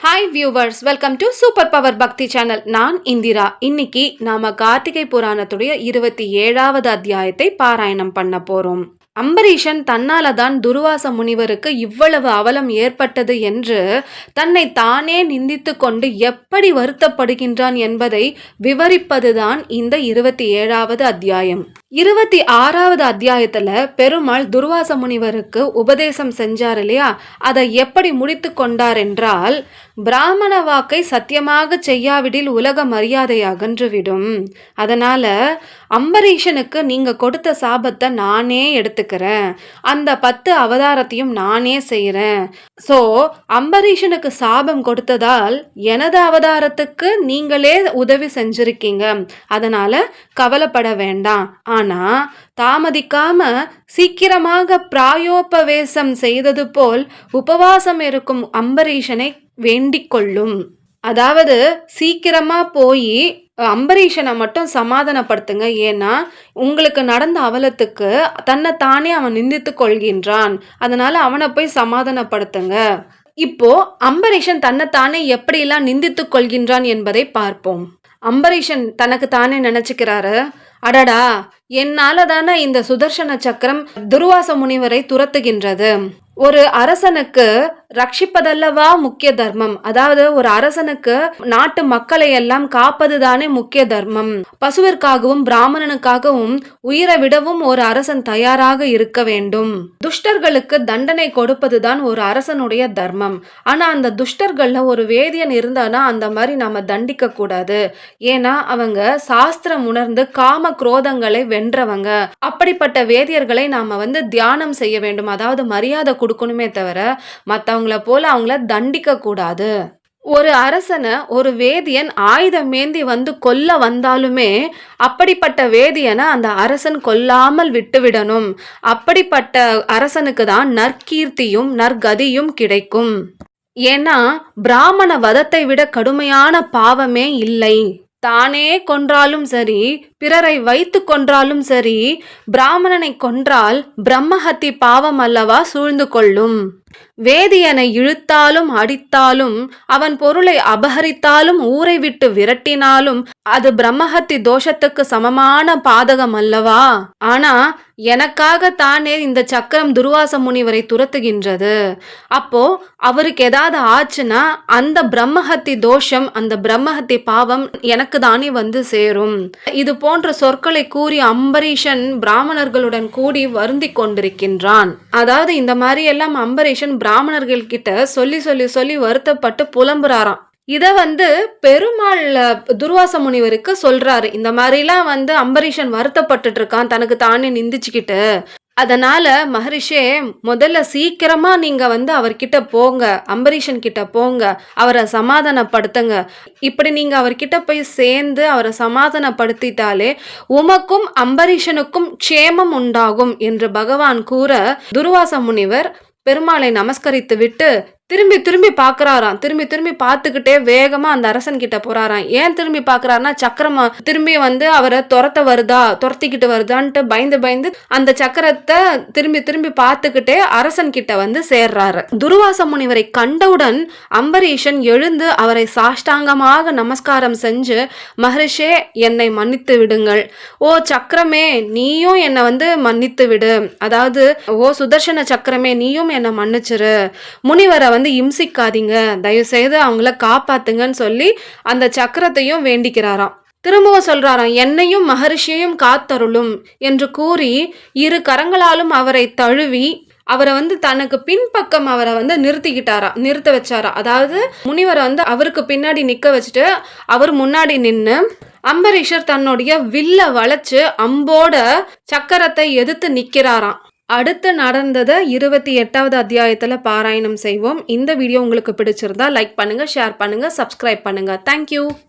Hi viewers welcome to super power Bhakti channel நான் இந்திரா. இன்னைக்கு நாம கார்த்திகை புராணத்துடைய இருபத்தி ஏழாவது அத்தியாயத்தை பாராயணம் பண்ண போறோம். அம்பரீஷன் தன்னால தான் துர்வாச முனிவருக்கு இவ்வளவு அவலம் ஏற்பட்டது என்று தன்னை தானே நிந்தித்து கொண்டு எப்படி வருத்தப்படுகின்றான் என்பதை விவரிப்பதுதான் இந்த இருபத்தி ஏழாவது அத்தியாயம். இருபத்தி ஆறாவது அத்தியாயத்துல பெருமாள் துர்வாச முனிவருக்கு உபதேசம் செஞ்சார் இல்லையா? அதை எப்படி முடித்து கொண்டார் என்றால் பிராமண வாக்கை சத்தியமாக செய்யாவிடில் உலக மரியாதை அகன்றுவிடும் அதனால அம்பரீஷனுக்கு நீங்க கொடுத்த சாபத்தை நானே எடுத்துக்கிறேன். அந்த பத்து அவதாரத்தையும் நானே செய்கிறேன் ஸோ அம்பரீஷனுக்கு சாபம் கொடுத்ததால் எனது அவதாரத்துக்கு நீங்களே உதவி செஞ்சிருக்கீங்க. அதனால கவலைப்பட வேண்டாம். ஆனா தாமதிக்காம சீக்கிரமாக பிராயோபவேசம் செய்தது போல் உபவாசம் இருக்கும் அம்பரீஷனை வேண்டிக் கொள்ளும் அதாவது சீக்கிரமா போய் அம்பரீஷனை மட்டும் சமாதானப்படுத்துங்க. ஏன்னா உங்களுக்கு நடந்த அவலத்துக்கு தன்னை தானே அவன் நிந்தித்து கொள்கின்றான். அதனால அவனை போய் சமாதானப்படுத்துங்க. இப்போ அம்பரீஷன் தன்னைத்தானே எப்படியெல்லாம் நிந்தித்து கொள்கின்றான் என்பதை பார்ப்போம். அம்பரீஷன் தனக்கு தானே நினைச்சுக்கிறாரு? அடடா! என்னால தானே இந்த சுதர்சன சக்கரம் துர்வாச முனிவரை துரத்துகின்றது. ஒரு அரசனுக்கு ரட்சிப்பதல்லவா முக்கிய தர்மம். அதாவது ஒரு அரசனுக்கு நாட்டு மக்களை எல்லாம் காப்பது தானே முக்கிய தர்மம். பசுவிற்காகவும் பிராமணனுக்காகவும் உயிரை விடவும் ஒரு அரசன் தயாராக இருக்க வேண்டும். துஷ்டர்களுக்கு தண்டனை கொடுப்பதுதான் ஒரு அரசனுடைய தர்மம். ஆனா அந்த துஷ்டர்கள்ல ஒரு வேதியன் இருந்தானா அந்த மாதிரி நாம தண்டிக்க கூடாது. ஏன்னா அவங்க சாஸ்திரம் உணர்ந்து காம குரோதங்களை வென்றவங்க. அப்படிப்பட்ட வேதியர்களை நாம வந்து தியானம் செய்ய வேண்டும். அதாவது மரியாதை கொடுக்கணுமே தவிர மற்றவங்கள போல அவங்கள தண்டிக்க கூடாது. ஒரு அரசனை ஒரு வேதியன் ஆயுதம் மேந்தி வந்து கொல்ல வந்தாலுமே அப்படிப்பட்ட வேதியனை அந்த அரசன் கொல்லாமல் விட்டுவிடணும் அப்படிப்பட்ட அரசனுக்கு தான் நற்கீர்த்தியும் நற்கதியும் கிடைக்கும். ஏன்னா பிராமண வதத்தை விட கடுமையான பாவமே இல்லை. தானே கொன்றாலும் சரி பிறரை வைத்து கொன்றாலும் சரி பிராமணனை கொன்றால் பிரம்மஹத்தி பாவம் அல்லவா சூழ்ந்து கொள்ளும்? வேதியனை இழுத்தாலும் அடித்தாலும் அவன் பொருளை அபகரித்தாலும் ஊரை விட்டு விரட்டினாலும் அது பிரம்மஹத்தி தோஷத்துக்கு சமமான பாதகம் அல்லவா? ஆனா எனக்காக தானே இந்த சக்கரம் துர்வாச முனிவரை துரத்துகின்றது. அப்போ அவருக்கு ஏதாவது ஆச்சுன்னா அந்த பிரம்மஹத்தி தோஷம் அந்த பிரம்மஹத்தி பாவம் எனக்கு தானே வந்து சேரும். இது போ போன்ற சொற்களை கூறி அம்பரீஷன் பிராமணர்களுடன் கூடி வருந்தி கொண்டிருக்கின்றான். அதாவது இந்த மாதிரி எல்லாம் அம்பரீஷன் பிராமணர்கள் கிட்ட சொல்லி சொல்லி சொல்லி வருத்தப்பட்டு புலம்புறாராம். இதை வந்து பெருமாள் துர்வாச முனிவருக்கு சொல்றாரு. இந்த மாதிரிலாம் வந்து அம்பரீஷன் வருத்தப்பட்டுட்டு இருக்கான். தனக்கு தானே நிந்திச்சுக்கிட்டு. அதனால மகரிஷே முதல்ல சீக்கிரமா நீங்க வந்து அவர்கிட்ட போங்க அம்பரீஷன் கிட்ட போங்க அவரை சமாதானப்படுத்துங்க. இப்படி நீங்க அவர்கிட்ட போய் சேர்ந்து அவரை சமாதானப்படுத்திட்டாலே உமக்கும் அம்பரீஷனுக்கும் க்ஷேமம் உண்டாகும் என்று பகவான் கூற துர்வாச முனிவர் பெருமாளை நமஸ்கரித்து விட்டு திரும்பி திரும்பி பார்க்குறாராம் திரும்பி திரும்பி பார்த்துக்கிட்டே வேகமாக அந்த அரசன் கிட்ட போறாராம். ஏன் திரும்பி பார்க்குறாருன்னா சக்கரமா திரும்பி வந்து அவரை துரத்த வருதா துரத்திக்கிட்டு வருதான்ட்டு பயந்து பயந்து அந்த சக்கரத்தை திரும்பி திரும்பி பார்த்துக்கிட்டே அரசன் கிட்ட வந்து சேர்றாரு. துர்வாச முனிவரை கண்டவுடன் அம்பரீஷன் எழுந்து அவரை சாஷ்டாங்கமாக நமஸ்காரம் செஞ்சு மகரிஷே என்னை மன்னித்து விடுங்கள். ஓ சக்கரமே நீயும் என்னை வந்து மன்னித்து விடு. அதாவது ஓ சுதர்சன சக்கரமே நீயும் என்னை மன்னிச்சிரு. முனிவரை வந்து இம்சிக்காதீங்க. தயவு செய்து அவங்கள காப்பாத்துங்கன்னு சொல்லி அந்த சக்கரத்தையும் வேண்டிக்கிறாராம். திரும்பவும் சொல்றாராம் என்னையும் மகரிஷியையும் காத்தருளும் என்று கூறி இரு கரங்களாலும் அவரை தழுவி அவரை வந்து தனக்கு பின்பக்கம் அவரை வந்து நிறுத்திக்கிட்டாரா நிறுத்த வச்சாரா. அதாவது முனிவரை வந்து அவருக்கு பின்னாடி நிக்க வச்சுட்டு அவர் முன்னாடி நின்று அம்பரீஷர் தன்னுடைய வில்ல வளைச்சு அம்போட சக்கரத்தை எதிர்த்து நிக்கிறாராம். அடுத்து நடந்ததை இருபத்தி எட்டாவது அத்தியாயத்தில் பாராயணம் செய்வோம். இந்த வீடியோ உங்களுக்கு பிடிச்சிருந்தா லைக் பண்ணுங்கள் ஷேர் பண்ணுங்கள் சப்ஸ்கிரைப் பண்ணுங்கள் தேங்க்யூ